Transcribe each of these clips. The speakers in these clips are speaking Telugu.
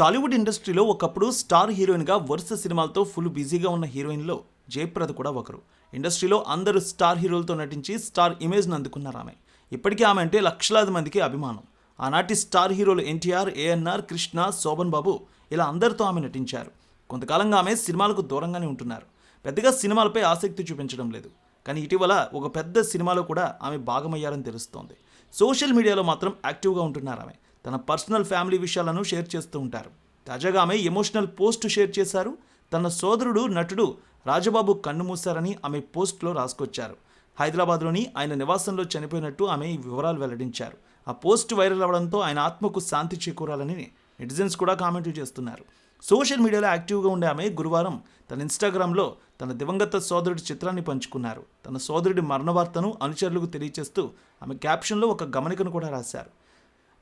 టాలీవుడ్ ఇండస్ట్రీలో ఒకప్పుడు స్టార్ హీరోయిన్గా వరుస సినిమాలతో ఫుల్ బిజీగా ఉన్న హీరోయిన్లో జయప్రద కూడా ఒకరు. ఇండస్ట్రీలో అందరూ స్టార్ హీరోలతో నటించి స్టార్ ఇమేజ్ను అందుకున్నారు ఆమె. ఇప్పటికీ ఆమె అంటే లక్షలాది మందికి అభిమానం. ఆనాటి స్టార్ హీరోలు ఎన్టీఆర్ ఏఎన్ఆర్ కృష్ణ శోభన్ బాబు ఇలా అందరితో ఆమె నటించారు. కొంతకాలంగా ఆమె సినిమాలకు దూరంగానే ఉంటున్నారు. పెద్దగా సినిమాలపై ఆసక్తి చూపించడం లేదు. కానీ ఇటీవల ఒక పెద్ద సినిమాలో కూడా ఆమె భాగమయ్యారని తెలుస్తోంది. సోషల్ మీడియాలో మాత్రం యాక్టివ్గా ఉంటున్నారు ఆమె. తన పర్సనల్ ఫ్యామిలీ విషయాలను షేర్ చేస్తూ ఉంటారు. తాజాగా ఆమె ఎమోషనల్ పోస్ట్ షేర్ చేశారు. తన సోదరుడు నటుడు రాజబాబు కన్ను మూశారని ఆమె పోస్ట్లో రాసుకొచ్చారు. హైదరాబాద్లోని ఆయన నివాసంలో చనిపోయినట్టు ఆమె ఈ వివరాలు వెల్లడించారు. ఆ పోస్ట్ వైరల్ అవ్వడంతో ఆయన ఆత్మకు శాంతి చేకూరాలని నెటిజన్స్ కూడా కామెంట్లు చేస్తున్నారు. సోషల్ మీడియాలో యాక్టివ్గా ఉండే ఆమె గురువారం తన ఇన్స్టాగ్రామ్లో తన దివంగత సోదరుడి చిత్రాన్ని పంచుకున్నారు. తన సోదరుడి మరణ వార్తను అనుచరులకు తెలియచేస్తూ ఆమె క్యాప్షన్లో ఒక గమనికను కూడా రాశారు.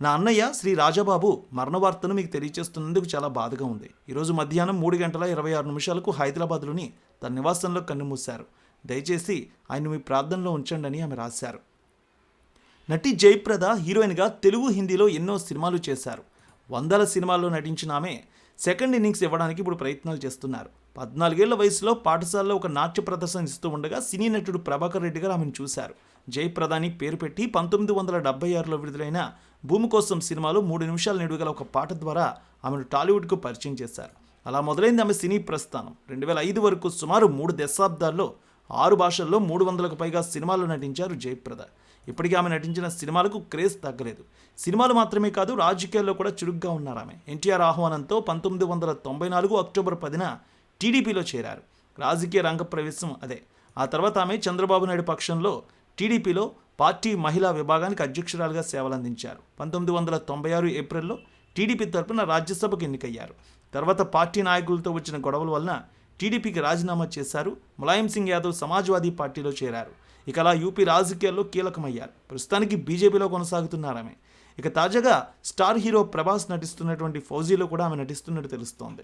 నా అన్నయ్య శ్రీ రాజాబాబు మరణవార్తను మీకు తెలియజేస్తున్నందుకు చాలా బాధగా ఉంది. ఈరోజు మధ్యాహ్నం మూడు గంటల ఇరవై ఆరు నిమిషాలకు హైదరాబాద్లోని తన నివాసంలో కన్నుమూశారు. దయచేసి ఆయన మీ ప్రార్థనలో ఉంచండి అని ఆమె రాశారు. నటి జయప్రద హీరోయిన్గా తెలుగు హిందీలో ఎన్నో సినిమాలు చేశారు. వందల సినిమాల్లో నటించిన ఆమె సెకండ్ ఇన్నింగ్స్ ఇవ్వడానికి ఇప్పుడు ప్రయత్నాలు చేస్తున్నారు. పద్నాలుగేళ్ళ వయసులో పాఠశాలలో ఒక నాట్య ప్రదర్శన ఇస్తూ ఉండగా సినీ నటుడు ప్రభాకర్ రెడ్డి గారు ఆమెను చూశారు. జయప్రదాని పేరు పెట్టి పంతొమ్మిది వందల డెబ్బై ఆరులో విడుదలైన భూమి కోసం సినిమాలో మూడు నిమిషాల నిడుగల ఒక పాట ద్వారా ఆమెను టాలీవుడ్కు పరిచయం చేశారు. అలా మొదలైంది ఆమె సినీ ప్రస్థానం. రెండు వేల ఐదు వరకు సుమారు మూడు దశాబ్దాల్లో ఆరు భాషల్లో మూడు వందలకు పైగా సినిమాల్లో నటించారు జయప్రద. ఇప్పటికీ ఆమె నటించిన సినిమాలకు క్రేజ్ తగ్గలేదు. సినిమాలు మాత్రమే కాదు రాజకీయాల్లో కూడా చురుగ్గా ఉన్నారు ఆమె. ఎన్టీఆర్ ఆహ్వానంతో పంతొమ్మిది వందల తొంభై నాలుగు అక్టోబర్ పదిన టీడీపీలో చేరారు. రాజకీయ రంగ ప్రవేశం అదే. ఆ తర్వాత ఆమె చంద్రబాబు నాయుడు పక్షంలో టీడీపీలో పార్టీ మహిళా విభాగానికి అధ్యక్షురాలుగా సేవలందించారు. పంతొమ్మిది వందల తొంభై ఆరు ఏప్రిల్లో టీడీపీ తరపున రాజ్యసభకు ఎన్నికయ్యారు. తర్వాత పార్టీ నాయకులతో వచ్చిన గొడవల వలన టీడీపీకి రాజీనామా చేశారు. ములాయం సింగ్ యాదవ్ సమాజ్వాదీ పార్టీలో చేరారు. ఇక అలా యూపీ రాజకీయాల్లో కీలకమయ్యారు. ప్రస్తుతానికి బీజేపీలో కొనసాగుతున్నారు ఇక తాజాగా స్టార్ హీరో ప్రభాస్ నటిస్తున్నటువంటి ఫౌజీలో కూడా ఆమె నటిస్తున్నట్టు తెలుస్తోంది.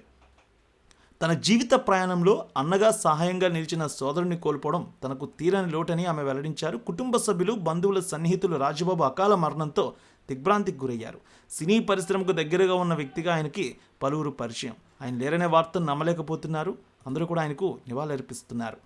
తన జీవిత ప్రయాణంలో అన్నగా సహాయంగా నిలిచిన సోదరుని కోల్పోవడం తనకు తీరని లోటని ఆమె వెల్లడించారు. కుటుంబ సభ్యులు బంధువుల సన్నిహితులు రాజబాబు అకాల మరణంతో దిగ్భ్రాంతికి గురయ్యారు. సినీ పరిశ్రమకు దగ్గరగా ఉన్న వ్యక్తిగా ఆయనకి పలువురు పరిచయం. ఆయన లేరనే వార్తను నమ్మలేకపోతున్నారు. అందరూ కూడా ఆయనకు నివాళులర్పిస్తున్నారు.